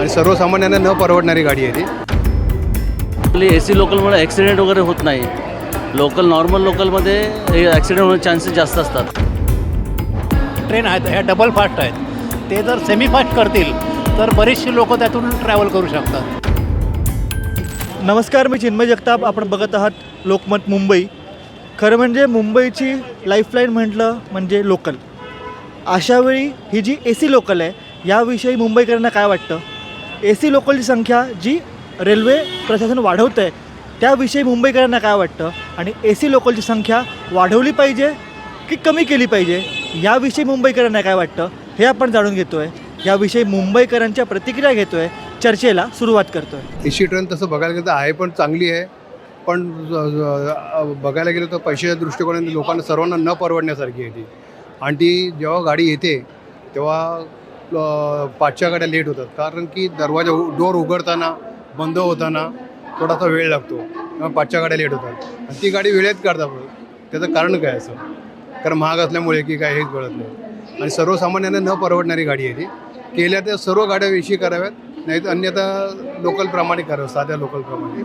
आणि सर्वसामान्यांना न परवडणारी गाडी आहे ती. आपली ए सी लोकलमुळे ॲक्सिडेंट वगैरे होत नाही. लोकल नॉर्मल लोकलमध्ये ॲक्सिडेंट होण्याचे चान्सेस जास्त असतात. ट्रेन आहेत ह्या डबल फास्ट आहेत. ते जर सेमी फास्ट करतील तर बरेचसे लोक त्यातून ट्रॅव्हल करू शकतात. नमस्कार मी चिन्मय जगताप. आपण बघत आहात लोकमत मुंबई. खरं म्हणजे मुंबईची लाईफलाईन म्हटलं म्हणजे लोकल अशावेळी ही जी ए सी लोकल आहे याविषयी मुंबईकरांना काय वाटतं? ए सी लोकलची संख्या जी रेल्वे प्रशासन वाढवतं आहे त्याविषयी मुंबईकरांना काय वाटतं? आणि ए सी लोकलची संख्या वाढवली पाहिजे की कमी केली पाहिजे? याविषयी मुंबईकरांना काय वाटतं? हे आपण जाणून घेतो आहे याविषयी मुंबईकरांच्या प्रतिक्रिया घेतो आहे चर्चेला सुरुवात करतो आहे सी ट्रेन तसं बघायला गेलं तर आहे पण चांगली आहे. पण बघायला गेलं तर पैशाच्या दृष्टिकोनाने लोकांना सर्वांना न परवडण्यासारखी आहे ती. आणि ती जेव्हा गाडी येते तेव्हा पाचच्या गाड्या लेट होतात. कारण की दरवाजा डोर उघडताना बंद होताना थोडासा वेळ लागतो. किंवा पाचच्या गाड्या लेट होतात. आणि ती गाडी वेळेत काढतात त्याचं कारण काय असं? कारण महाग असल्यामुळे की काय हेच कळत नाही. आणि सर्वसामान्यांना न परवडणारी गाडी आहे ती. केल्या त्या सर्व गाड्या एशी कराव्यात. नाही तर अन्यथा लोकलप्रमाणे करावं साध्या लोकलप्रमाणे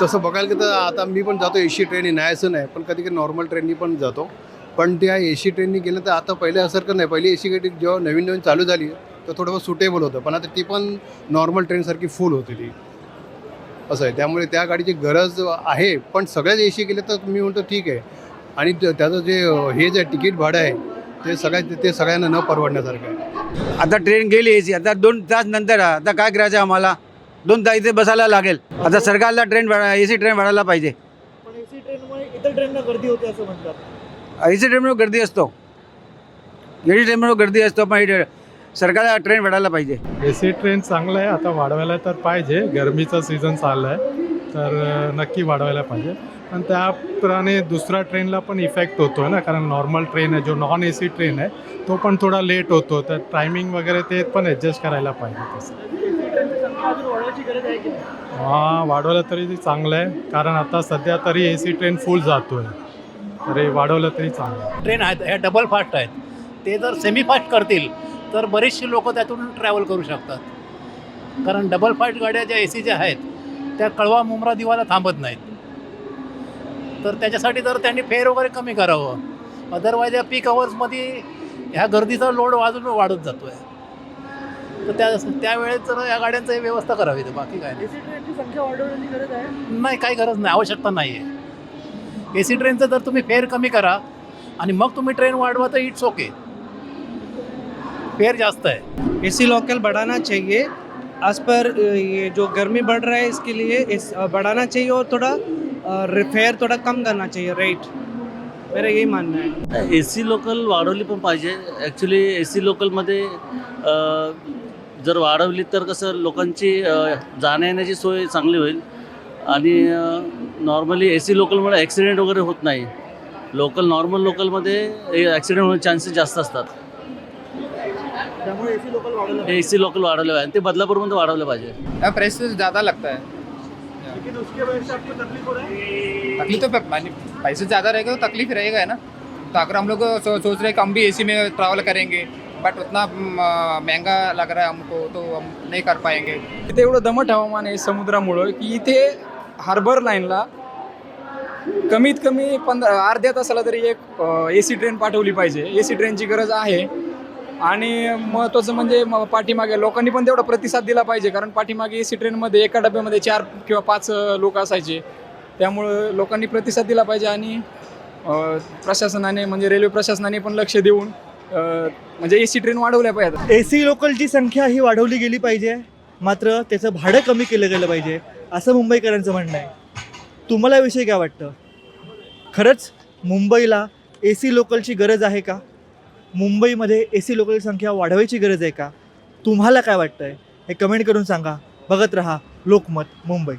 तसं बघायला की तर आता मी पण जातो एशी ट्रेननी नाही असं नाही. पण कधी कधी नॉर्मल ट्रेननी पण जातो. पण त्या एसी ट्रेननी गेलं तर आता पहिले असं नाही. पहिली एसी गाडी जेव्हा नवीन नवीन चालू झाली तर थोडंफार सुटेबल होतं. पण आता ती पण नॉर्मल ट्रेनसारखी फुल होती ती. असं आहे. त्यामुळे त्या गाडीची गरज आहे. पण सगळ्याच एसी गेले तर मी म्हणतो ठीक आहे. आणि त- त्याचं जे हे जे तिकीट भाडं आहे ते सगळ्या ते सगळ्यांना न परवडण्यासारखं आहे. आता ट्रेन गेली एसी आता दोन तास नंतर आता काय करायचं आम्हाला? दोन तास इथे बसायला लागेल. आता सरकारला ट्रेन ए सी ट्रेन वाढायला पाहिजे. पण ए सी ट्रेनमुळे इतर ट्रेनला गर्दी होते असं म्हणतात ए सी गर्दी असतो. एसी टाईमवर गर्दी असतो पण सरकारला ट्रेन वाढायला पाहिजे. ए सी ट्रेन चांगलं आहे आता वाढवायला तर पाहिजे. गरमीचा सीझन चालला आहे तर नक्की वाढवायला पाहिजे. आणि त्याप्रमाणे दुसऱ्या ट्रेनला पण इफेक्ट होतो आहे ना कारण नॉर्मल ट्रेन आहे जो नॉन ए सी ट्रेन आहे तो पण थोडा लेट होतो. तर टायमिंग वगैरे ते पण ॲडजस्ट करायला पाहिजे तसं. हां वाढवलं तरी ते चांगलं आहे कारण आता सध्या तरी ए सी ट्रेन फुल जातो आहे तरी वाढवलं तरी चांगलं ट्रेन आहेत ह्या डबल फास्ट आहेत. ते जर सेमी फास्ट करतील तर बरेचसे लोक त्यातून ट्रॅव्हल करू शकतात. कारण डबल फास्ट गाड्या ज्या ए सीच्या आहेत त्या कळवा मुंब्रा दिवाला थांबत नाहीत. तर त्याच्यासाठी जर त्यांनी फेर वगैरे कमी करावं. अदरवाईज या पीक अवर्समध्ये ह्या गर्दीचा लोड वाजून वाढत जातो आहे तर त्या त्यावेळेस जर या गाड्यांची व्यवस्था करावी. तर बाकी काय नाही. संख्या वाढवण्याची गरज आहे? नाही काही गरज नाही. आवश्यकता नाही आहे ए सी ट्रेनचं जर तुम्ही फेअर कमी करा आणि मग तुम्ही ट्रेन वाढवा तर इट्स ओके. फेअर जास्त आहे. एसी लोकल बढ़ाना चाहिए। आज पर ये जो गर्मी बढ़ रहा है इसके लिए इस बढ़ाना चाहिए और थोड़ा फेयर थोड़ा कम करना चाहिए रेट मेरा यही मानना है। ए सी लोकल वाढवली पण पाहिजे. ॲक्च्युली ए सी लोकलमध्ये जर वाढवली तर कसं लोकांची अ, जाण्या येण्याची सोय चांगली होईल. आणि नॉर्मली ए सी लोकलमुळे ॲक्सिडेंट वगैरे होत नाही. लोकल नॉर्मल लोकलमध्ये ॲक्सिडेंट होण्याचे चान्सेस जास्त असतात. त्यामुळे ए सी लोकल वाढवलं ए सी लोकल वाढवले पाहिजे. ते बदलापूरमध्ये वाढवले पाहिजे. प्राइस ज़्यादा लगता है लेकिन उसके वजह से आपको तकलीफ हो रहा है? तकलीफ तो प- मानी- पैसे ज़्यादा रहेगा तो तकलीफ रहेगा है ना? तो अगर हम लोग सो, सोच रहे कि हम भी एसी में ट्रैवल करेंगे बट उतना महंगा लग रहा है हमको तो हम नहीं कर पाएंगे। इथे एवढं दमट हवामान आहे समुद्रामुळं की इथे हार्बर लाईनला कमीत कमी पंधरा अर्ध्या तासाला तरी एक ए सी ट्रेन पाठवली पाहिजे. ए सी ट्रेनची गरज आहे. आणि महत्त्वाचं म्हणजे म- पाठीमागे लोकांनी पण तेवढा प्रतिसाद दिला पाहिजे. कारण पाठीमागे ए सी ट्रेनमध्ये एका डब्यामध्ये चार किंवा पाच लोक असायचे. त्यामुळं लोकांनी प्रतिसाद दिला पाहिजे आणि प्रशासनाने म्हणजे रेल्वे प्रशासनाने पण लक्ष देऊन म्हणजे ए सी ट्रेन वाढवल्या पाहिजेत. ए सी लोकलची संख्या ही वाढवली गेली पाहिजे. मात्र त्याचं भाडं कमी केलं गेलं पाहिजे. असं मुंबईकरांचं म्हणणं आहे. तुम्हाला विषय काय वाटतं? खरंच मुंबईला ए सी लोकलची गरज आहे का? मुंबईमध्ये ए सी लोकलची संख्या वाढवायची गरज आहे का? तुम्हाला काय वाटतं आहे हे कमेंट करून सांगा. बघत रहा लोकमत मुंबई.